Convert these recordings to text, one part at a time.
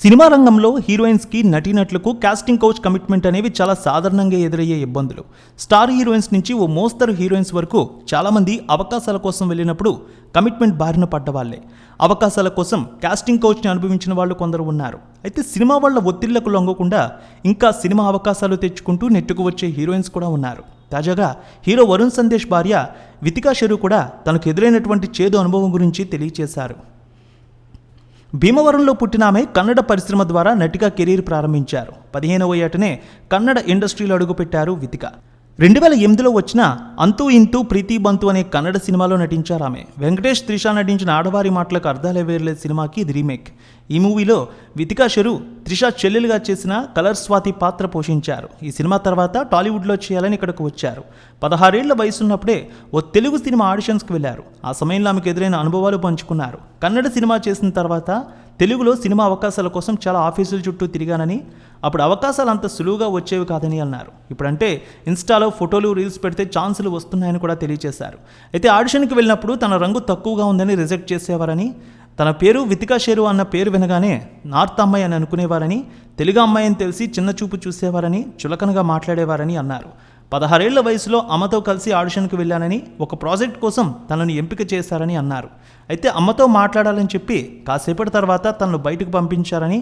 Cinema రంగంలో హీరోయిన్స్కి నటీనటులకు కాస్టింగ్ కౌచ్ కమిట్మెంట్ అనేవి చాలా సాధారణంగా ఎదురయ్యే ఇబ్బందులు. స్టార్ హీరోయిన్స్ నుంచి ఓ మోస్తరు హీరోయిన్స్ వరకు చాలామంది అవకాశాల కోసం వెళ్ళినప్పుడు కమిట్మెంట్ బారిన పడ్డవాళ్ళే అవకాశాల కోసం కాస్టింగ్ కౌచ్ని అనుభవించిన వాళ్ళు కొందరు ఉన్నారు. అయితే సినిమా వాళ్ళ ఒత్తిళ్ళకు లొంగకుండా ఇంకా సినిమా అవకాశాలు తెచ్చుకుంటూ నెట్టుకు వచ్చే హీరోయిన్స్ కూడా ఉన్నారు. తాజాగా హీరో వరుణ్ సందేశ్ భార్య వితికా షెరు కూడా తనకు ఎదురైనటువంటి చేదు అనుభవం గురించి తెలియజేశారు భీమవరంలో పుట్టిన ఆమె కన్నడ పరిశ్రమ ద్వారా నటిగా కెరీర్ ప్రారంభించారు. పదిహేనవ ఏటనే కన్నడ ఇండస్ట్రీలో అడుగుపెట్టారు వితిక. రెండు వేల ఎనిమిదిలో వచ్చిన అంతూ ఇంతు ప్రీతి బంతు అనే కన్నడ సినిమాలో నటించారు ఆమె. వెంకటేష్ త్రిష నటించిన ఆడవారి మాటలకు అర్థాలే వేర్లే సినిమాకి ఇది రీమేక్. ఈ మూవీలో వితికా షరు త్రిష చెల్లెలుగా చేసిన కలర్ స్వాతి పాత్ర పోషించారు. ఈ సినిమా తర్వాత టాలీవుడ్లో చేయాలని ఇక్కడికి వచ్చారు. పదహారేళ్ళ వయసున్నప్పుడే ఓ తెలుగు సినిమా ఆడిషన్స్కి వెళ్ళారు. ఆ సమయంలో ఆమెకు ఎదురైన అనుభవాలు పంచుకున్నారు. కన్నడ సినిమా చేసిన తర్వాత తెలుగులో సినిమా అవకాశాల కోసం చాలా ఆఫీసుల చుట్టూ తిరిగానని అప్పుడు అవకాశాలు అంత సులువుగా వచ్చేవి కాదని అన్నారు. ఇప్పుడంటే ఇన్స్టాలో ఫోటోలు రీల్స్ పెడితే ఛాన్సులు వస్తున్నాయని కూడా తెలియజేశారు అయితే ఆడిషన్కి వెళ్ళినప్పుడు తన రంగు తక్కువగా ఉందని రిజెక్ట్ చేసేవారని తన పేరు వితికా షేరు అన్న పేరు వినగానే నార్త్ అమ్మాయి అని అనుకునేవారని తెలుగు అమ్మాయి అని తెలిసి చిన్న చూపు చూసేవారని చులకనగా మాట్లాడేవారని అన్నారు. పదహారేళ్ళ వయసులో అమ్మతో కలిసి ఆడిషన్కి వెళ్ళానని ఒక ప్రాజెక్ట్ కోసం తనను ఎంపిక చేశారని అన్నారు. అయితే అమ్మతో మాట్లాడాలని చెప్పి కాసేపటి తర్వాత తనను బయటకు పంపించారని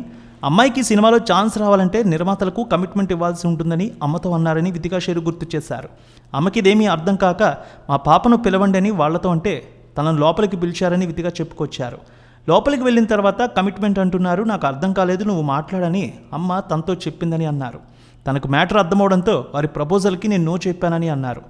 అమ్మాయికి సినిమాలో ఛాన్స్ రావాలంటే నిర్మాతలకు కమిట్మెంట్ ఇవ్వాల్సి ఉంటుందని అమ్మతో అన్నారని వితికా షేరు గుర్తు చేశారు. అమ్మకి ఇదేమీ అర్థం కాక మా పాపను పిలవండి అని వాళ్ళతో అంటే తనను లోపలికి పిలిచారని వితిగా చెప్పుకొచ్చారు. లోపలికి వెళ్ళిన తర్వాత కమిట్మెంట్ అంటున్నారు నాకు అర్థం కాలేదు నువ్వు మాట్లాడని అమ్మ తనతో చెప్పిందని అన్నారు. తనకు మ్యాటర్ అర్థమవడంతో వారి ప్రపోజల్కి నేను నో చెప్పానని అన్నారు.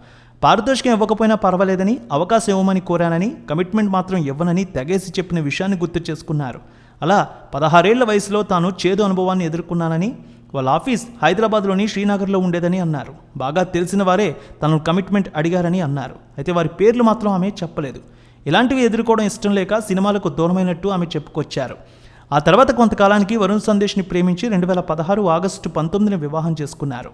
పారితోషికం ఇవ్వకపోయినా పర్వాలేదని అవకాశం ఇవ్వమని కోరానని కమిట్మెంట్ మాత్రం ఇవ్వనని తెగేసి చెప్పిన విషయాన్ని గుర్తు చేసుకున్నారు. అలా పదహారేళ్ళ వయసులో తాను చేదు అనుభవాన్ని ఎదుర్కొన్నానని వాళ్ళ ఆఫీస్ హైదరాబాద్లోని శ్రీనగర్లో ఉండేదని అన్నారు. బాగా తెలిసిన వారే తనను కమిట్మెంట్ అడిగారని అన్నారు. అయితే వారి పేర్లు మాత్రం ఆమె చెప్పలేదు. ఇలాంటివి ఎదుర్కోవడం ఇష్టం లేక సినిమాలకు దూరమైనట్టు ఆమె చెప్పుకొచ్చారు. ఆ తర్వాత కొంతకాలానికి వరుణ్ సందేశ్ని ప్రేమించి రెండు వేల పదహారు ఆగస్టు పంతొమ్మిదిని వివాహం చేసుకున్నారు.